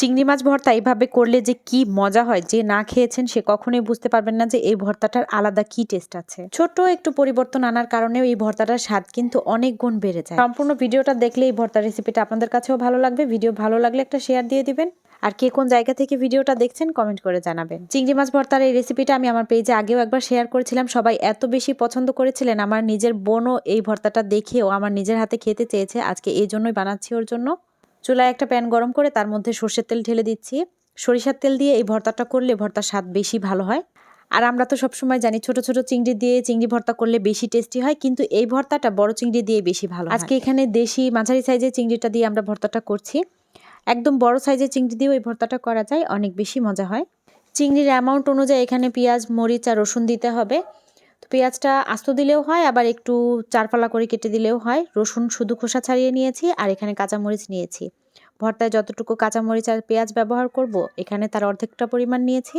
চিংড়ি মাছ ভর্তা এইভাবে করলে যে কি মজা হয়, যে না খেয়েছেন সে কখনোই বুঝতে পারবেন না যে এই ভর্তাটার আলাদা কি টেস্ট আছে। ছোট একটু পরিবর্তন আনার কারণেও এই ভর্তাটার স্বাদ কিন্তু অনেক গুণ বেড়ে যায়। সম্পূর্ণ ভিডিওটা দেখলে এই ভর্তা রেসিপিটা আপনাদের কাছেও ভালো লাগবে ভিডিও ভালো লাগলে একটা শেয়ার দিয়ে দিবেন। আর কে কোন জায়গা থেকে ভিডিওটা দেখছেন কমেন্ট করে জানাবেন। চিংড়ি মাছ ভর্তার এই রেসিপিটা আমি আমার পেজে আগেও একবার শেয়ার করেছিলাম, সবাই এত বেশি পছন্দ করেছিলেন, আমার নিজের বোনও এই ভর্তাটা দেখেও আমার নিজের হাতে খেতে চেয়েছে, আজকে এই জন্যই বানাচ্ছি ওর জন্য। চুলায় একটা প্যান গরম করে তার মধ্যে সর্ষের তেল ঢেলে দিচ্ছি। সরিষার তেল দিয়ে এই ভর্তাটা করলে ভর্তার স্বাদ বেশি ভালো হয়। আর আমরা তো সবসময় জানি ছোট ছোট চিংড়ি দিয়ে চিংড়ি ভর্তা করলে বেশি টেস্টি হয়, কিন্তু এই ভর্তাটা বড় চিংড়ি দিয়ে বেশি ভালো আজকে এখানে দেশি মাঝারি সাইজের চিংড়িটা দিয়ে আমরা ভর্তাটা করছি। একদম বড় সাইজের চিংড়ি দিয়েও এই ভর্তাটা করা যায়, অনেক বেশি মজা হয়। চিংড়ির অ্যামাউন্ট অনুযায়ী এখানে পেঁয়াজ, মরিচ আর রসুন দিতে হবে। তো পেঁয়াজটা আস্ত দিলেও হয়, আবার একটু চারপালা করে কেটে দিলেও হয়। রসুন শুধু খোসা ছাড়িয়ে নিয়েছি, আর এখানে কাঁচামরিচ নিয়েছি। ভর্তায় যতটুকু কাঁচামরিচ আর পেঁয়াজ ব্যবহার করব, এখানে তার অর্ধেকটা পরিমাণ নিয়েছি।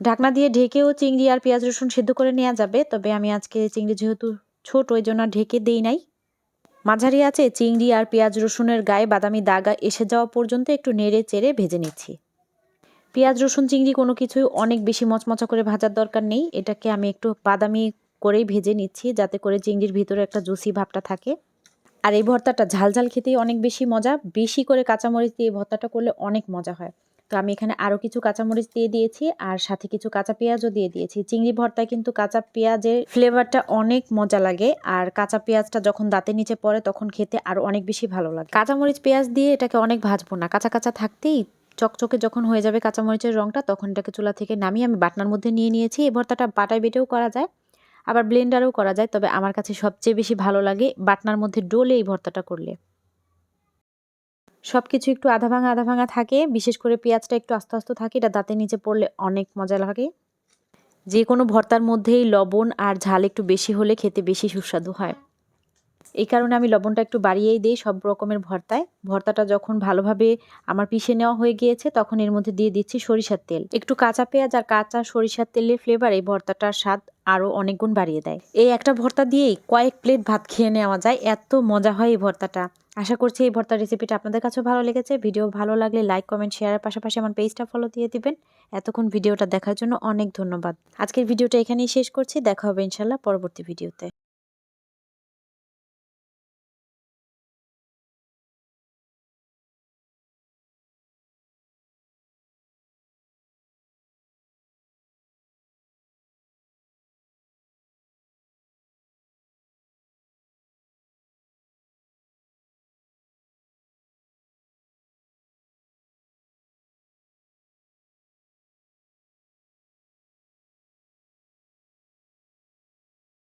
ঢাকনা দিয়ে ঢেকেও চিংড়ি আর পেঁয়াজ রসুন সেদ্ধ করে নেওয়া যাবে, তবে আমি আজকে চিংড়ি যেহেতু ছোট, ওই জন্য ঢেকে দেই নাই। মাঝারি আছে চিংড়ি আর পেঁয়াজ রসুনের গায়ে বাদামি দাগা এসে যাওয়া পর্যন্ত একটু নেড়ে চেড়ে ভেজে নিচ্ছি। পেঁয়াজ রসুন চিংড়ি কোনো কিছুই অনেক বেশি মচমচা করে ভাজার দরকার নেই, এটাকে আমি একটু বাদামি করেই ভেজে নিচ্ছি, যাতে করে চিংড়ির ভিতরে একটা জুসি ভাবটা থাকে। আর এই ভর্তাটা ঝালঝাল খেতেই অনেক বেশি মজা। বেশি করে কাঁচামরিচ দিয়ে ভর্তাটা করলে অনেক মজা হয়। তো আমি এখানে আরও কিছু কাঁচামরিচ দিয়ে দিয়েছি আর সাথে কিছু কাঁচা পেঁয়াজও দিয়ে দিয়েছি। চিংড়ি ভর্তায় কিন্তু কাঁচা পেঁয়াজের ফ্লেভারটা অনেক মজা লাগে আর কাঁচা পেঁয়াজটা যখন দাঁতের নিচে পড়ে তখন খেতে আরও অনেক বেশি ভালো লাগে। কাঁচামরিচ পেঁয়াজ দিয়ে এটাকে অনেক ভাজবো না। কাঁচা কাঁচা থাকতেই চকচকে যখন হয়ে যাবে কাঁচামরিচের রঙটা তখন এটাকে চুলা থেকে নামিয়ে আমি বাটনার মধ্যে নিয়ে নিয়েছি। এই ভর্তাটা বাটায় বেটেও করা যায়। আবার ব্লেন্ডারও করা যায়, তবে আমার কাছে সবচেয়ে বেশি ভালো লাগে বাটনার মধ্যে ডোলে এই ভর্তাটা করলে। সব কিছু একটু আধা ভাঙা আধা ভাঙা থাকে, বিশেষ করে পেঁয়াজটা একটু আস্তে আস্তে থাকে, এটা দাঁতের নিচে পড়লে অনেক মজা লাগে। যে কোনো ভর্তার মধ্যেই লবণ আর ঝাল একটু বেশি হলে খেতে বেশি সুস্বাদু হয়। এই কারণে আমি লবণটা একটু বাড়িয়েই দিই সব রকমের ভর্তায়। ভর্তাটা যখন ভালোভাবে আমার পিষে নেওয়া হয়ে গিয়েছে, তখন এর মধ্যে দিয়ে দিচ্ছি সরিষার তেল। একটু কাঁচা পেঁয়াজ আর কাঁচা সরিষার তেলের ফ্লেভার এই ভর্তাটার স্বাদ আরও অনেক গুণ বাড়িয়ে দেয়। এই একটা ভর্তা দিয়েই কয়েক প্লেট ভাত খেয়ে নেওয়া যায়। এত মজা হয় এই ভর্তাটা। আশা করছি এই ভর্তার রেসিপিটা আপনাদের কাছেও ভালো লেগেছে। ভিডিও ভালো লাগলে লাইক কমেন্ট শেয়ারের পাশাপাশি আমার পেজটা ফলো দিয়ে দিবেন। এতক্ষণ ভিডিওটা দেখার জন্য অনেক ধন্যবাদ। আজকের ভিডিওটা এখানেই শেষ করছি। দেখা হবে ইনশাল্লাহ পরবর্তী ভিডিওতে।